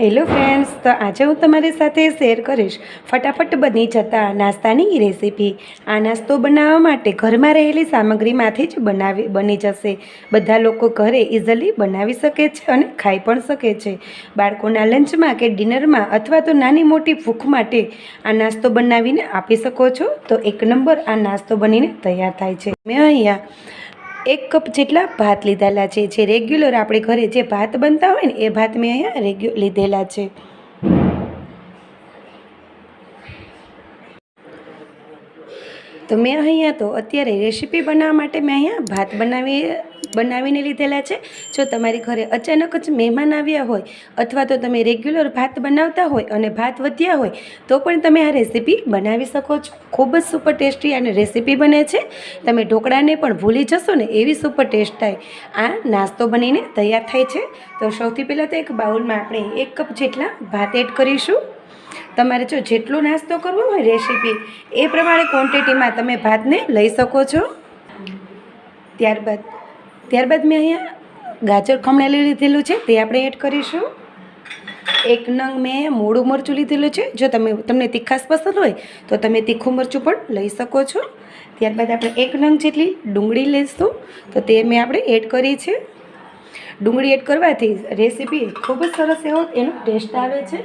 Hello friends તો આજે હું તમારી સાથે શેર કરીશ ફટાફટ બની જતા નાસ્તાની રેસીપી આ નાસ્તો બનાવવા માટે ઘરમાં રહેલી સામગ્રીમાંથી જ બનાવી, બની જશે. બધા લોકો ઘરે ઇઝીલી બનાવી શકે છે અને ખાઈ પણ શકે છે. બાળકોના લંચમાં કે ડિનરમાં અથવા તો નાની મોટી ભૂખ માટે આ નાસ્તો બનાવીને આપી શકો છો. તો એક નંબર આ નાસ્તો બનીને તૈયાર થાય છે. મેં અહીંયા એક કપ જેટલા ભાત લીધેલા છે. જે રેગ્યુલર આપણે ઘરે જે ભાત બનતા હોય ને, એ ભાત મેં અહીંયા રેગ્યુ લીધેલા છે. તો મેં અહીંયા તો અત્યારે રેસીપી બનાવવા માટે મેં અહીંયા ભાત બનાવી બનાવીને લીધેલા છે. જો તમારી ઘરે અચાનક જ મહેમાન આવ્યા હોય અથવા તો તમે રેગ્યુલર ભાત બનાવતા હોય અને ભાત વધ્યા હોય, તો પણ તમે આ રેસીપી બનાવી શકો છો. ખૂબ જ સુપર ટેસ્ટી અને રેસીપી બને છે. તમે ઢોકળાને પણ ભૂલી જશો ને એવી સુપર ટેસ્ટ થાય. આ નાસ્તો બનીને તૈયાર થાય છે. તો સૌથી પહેલાં તો એક બાઉલમાં આપણે એક કપ જેટલા ભાત એડ કરીશું. તમારે જો જેટલો નાસ્તો કરવો હોય રેસીપી, એ પ્રમાણે ક્વોન્ટિટીમાં તમે ભાતને લઈ શકો છો. ત્યારબાદ ત્યારબાદ મેં અહીંયા ગાજર ખમણેલું લીધેલું છે, તે આપણે એડ કરીશું. એક નંગ મેં મોડું મરચું લીધેલું છે, જો તમે, તમને તીખાસ પસંદ હોય, તો તમે તીખું મરચું પણ લઈ શકો છો. ત્યારબાદ આપણે એક નંગ જેટલી ડુંગળી લઈશું તો તે મેં આપણે એડ કરી છે. ડુંગળી એડ કરવાથી રેસીપી ખૂબ જ સરસ એવો એનો ટેસ્ટ આવે છે.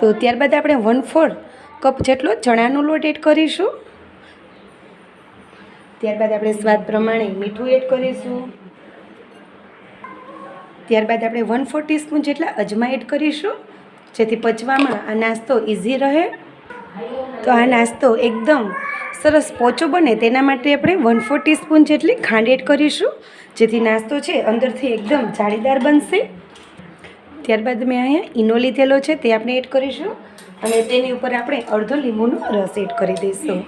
તો ત્યારબાદ આપણે વન ફોર કપ જેટલો ચણાનો લોટ એડ કરીશું. ત્યારબાદ આપણે સ્વાદ પ્રમાણે મીઠું એડ કરીશું. ત્યારબાદ આપણે વન ફોર ટીસ્પૂન જેટલા અજમા એડ કરીશું. જેથી પચવામાં આ નાસ્તો ઇઝી રહે. તો આ નાસ્તો એકદમ સરસ પોચો બને તેના માટે આપણે વન ફોર ટીસ્પૂન જેટલી ખાંડ એડ કરીશું. જેથી નાસ્તો છે અંદરથી એકદમ જાળીદાર બનશે. ત્યારબાદ મેં અહીંયા ઈનો લીધેલો છે તે આપણે એડ કરીશું. અને તેની ઉપર આપણે અડધો લીંબુનો રસ એડ કરી દઈશું.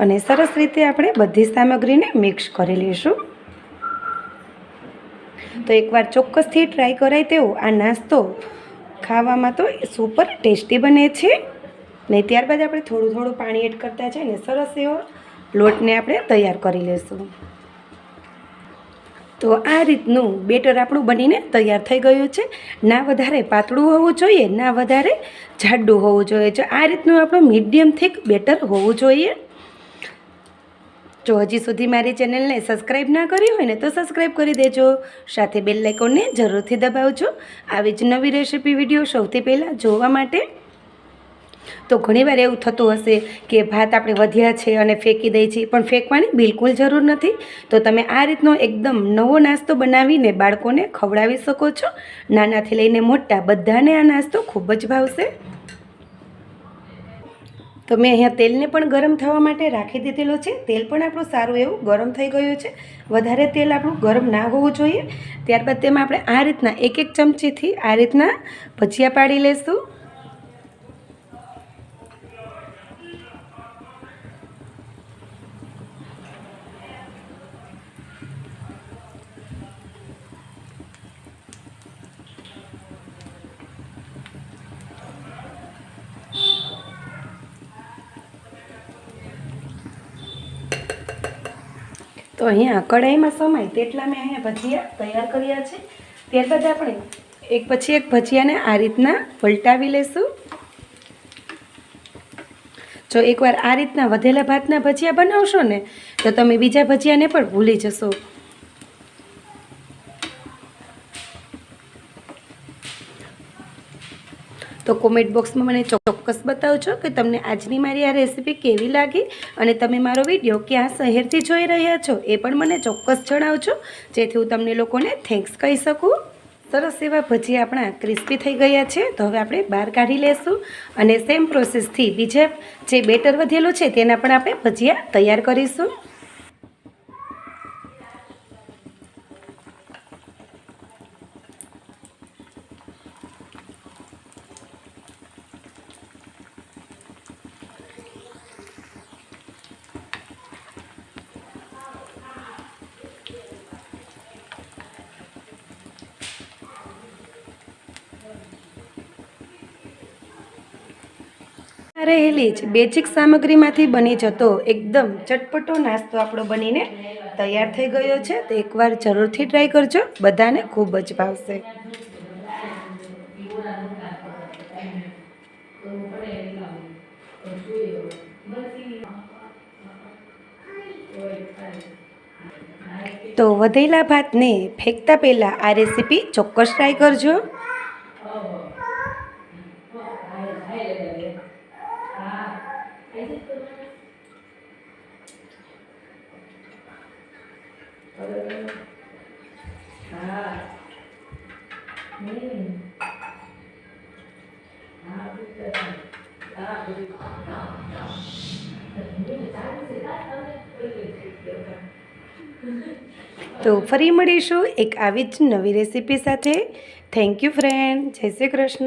અને સરસ રીતે આપણે બધી સામગ્રીને મિક્સ કરી લઈશું. તો એકવાર ચોક્કસથી ટ્રાય કરાય તેવો આ નાસ્તો ખાવામાં તો સુપર ટેસ્ટી બને છે. ને ત્યારબાદ આપણે થોડું થોડું પાણી એડ કરતા છે ને સરસ એવો લોટને આપણે તૈયાર કરી લઈશું. તો આ રીતનું બેટર આપણું બનીને તૈયાર થઈ ગયું છે. ના વધારે પાતળું હોવું જોઈએ, ના વધારે જાડું હોવું જોઈએ. જો આ રીતનું આપણું મીડિયમ થીક બેટર હોવું જોઈએ. જો હજી સુધી મારી ચેનલને સબસ્ક્રાઈબ ના કરી હોય ને તો સબસ્ક્રાઈબ કરી દેજો. સાથે બેલ લાઇકોનને જરૂરથી દબાવજો. આવી જ નવી રેસીપી વીડિયો સૌથી પહેલાં જોવા માટે. તો ઘણીવાર એવું થતું હશે કે ભાત આપણે વધ્યા છે અને ફેંકી દઈએ છીએ પણ ફેંકવાની બિલકુલ જરૂર નથી. તો તમે આ રીતનો એકદમ નવો નાસ્તો બનાવીને બાળકોને ખવડાવી શકો છો. નાનાથી લઈને મોટા બધાને આ નાસ્તો ખૂબ જ ભાવશે. તો મેં અહીંયા તેલને પણ ગરમ થવા માટે રાખી દીધેલું છે. તેલ પણ આપણું સારું એવું ગરમ થઈ ગયું છે. વધારે તેલ આપણું ગરમ ના હોવું જોઈએ. ત્યારબાદ તેમાં આપણે આ રીતના એક એક ચમચીથી આ રીતના ભજીયા પાડી લઈશું તો અહીંયા કઢાઈમાં સમાય તેટલા મેં અહીંયા ભજીયા તૈયાર કર્યા છે. ત્યારબાદ આપણે એક પછી એક ભજીયાને આ રીતના પલટાવી લઈશું જો એકવાર આ રીતના વધેલા ભાતના ભજીયા બનાવશો ને, તો તમે બીજા ભજીયાને પણ ભૂલી જશો. તો કોમેન્ટ બોક્સમાં મને ચોક્કસ બતાવજો કે તમને આજની મારી આ રેસીપી કેવી લાગી અને તમે મારો વીડિયો ક્યાં શહેરથી જોઈ રહ્યા છો એ પણ મને ચોક્કસ જણાવજો. જેથી હું તમને લોકોને થેન્ક્સ કહી શકું. સરસ એવા ભજીયા આપણા ક્રિસ્પી થઈ ગયા છે. તો હવે આપણે બહાર કાઢી લેશું અને સેમ પ્રોસેસથી બીજા જે બેટર વધેલું છે તેના પણ આપણે ભજીયા તૈયાર કરીશું. રહેલી જ બેઝિક સામગ્રીમાંથી બની જતો એકદમ ચટપટો નાસ્તો આપણો બનીને તૈયાર થઈ ગયો છે. તો એકવાર જરૂરથી ટ્રાય કરજો. બધાને ખૂબ જ ભાવશે. તો વધેલા ભાતને ફેંકતા પહેલાં આ રેસીપી ચોક્કસ ટ્રાય કરજો. તો ફરી મળીશું એક આવી જ નવી રેસીપી સાથે. થેન્ક યુ ફ્રેન્ડ જય શ્રી કૃષ્ણ.